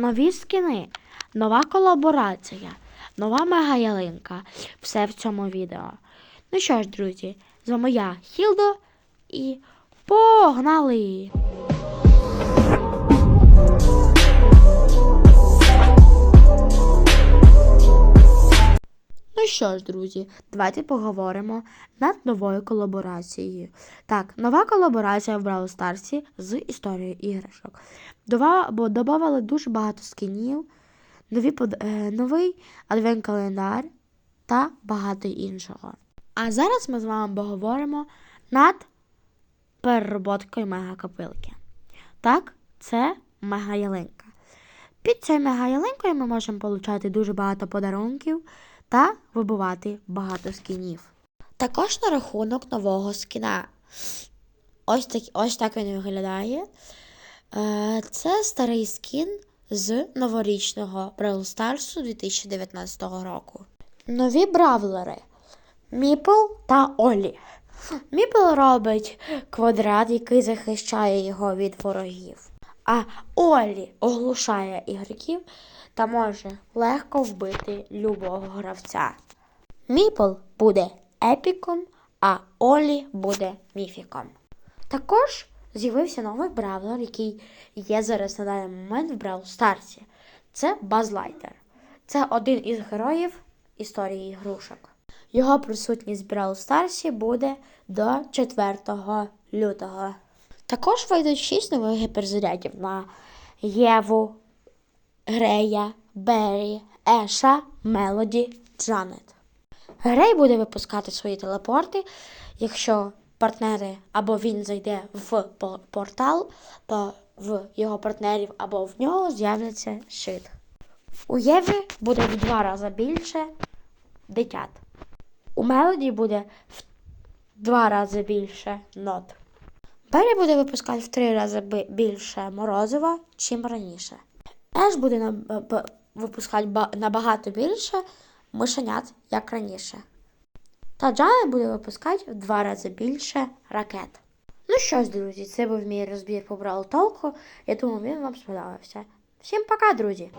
Нові скини, нова колаборація, нова мега-ялинка. Все в цьому відео. Ну що ж, друзі, з вами я, Хілдо, і погнали! Що ж, друзі, давайте поговоримо над новою колаборацією. Так, нова колаборація в Brawl Stars з історією іграшок. Додавали дуже багато скінів, нові, е, новий адвент-календар та багато іншого. А зараз ми з вами поговоримо над перероботкою мегакопилки. Так, це мега-ялинка. Під цією мега-ялинкою ми можемо отримати дуже багато подарунків та вибивати багато скінів. Також на рахунок нового скіна. Ось так, ось так він виглядає. Е, Це старий скін з новорічного Brawl Stars 2019 року. Нові бравлери Міпл та Олі. Міпл робить квадрат, який захищає його від ворогів. А Олі оглушає ігроків та може легко вбити любого гравця. Міпл буде епіком, а Олі буде міфіком. Також з'явився новий бравлер, який є зараз на даний момент в Brawl Старсі. Це Базлайтер. Це один із героїв історії ігрушок. Його присутність в Brawl Старсі буде до 4 лютого. Також вийдуть 6 нових гіперзарядів на Єву, Грея, Беррі, Еша, Мелоді, Джанет. Грей буде випускати свої телепорти, якщо партнери або він зайде в портал, то в його партнерів або в нього з'являться щит. У Єві буде в два рази більше дитят. У Мелоді буде в два рази більше нот. Беррі буде випускати в три рази більше морозива, чим раніше. Еш буде випускати набагато більше мишенят, як раніше. Та Джана буде випускати в два рази більше ракет. Ну що ж, друзі, це був мій розбір по Brawl Talk. Я думаю, він вам сподобався. Всім пока, друзі!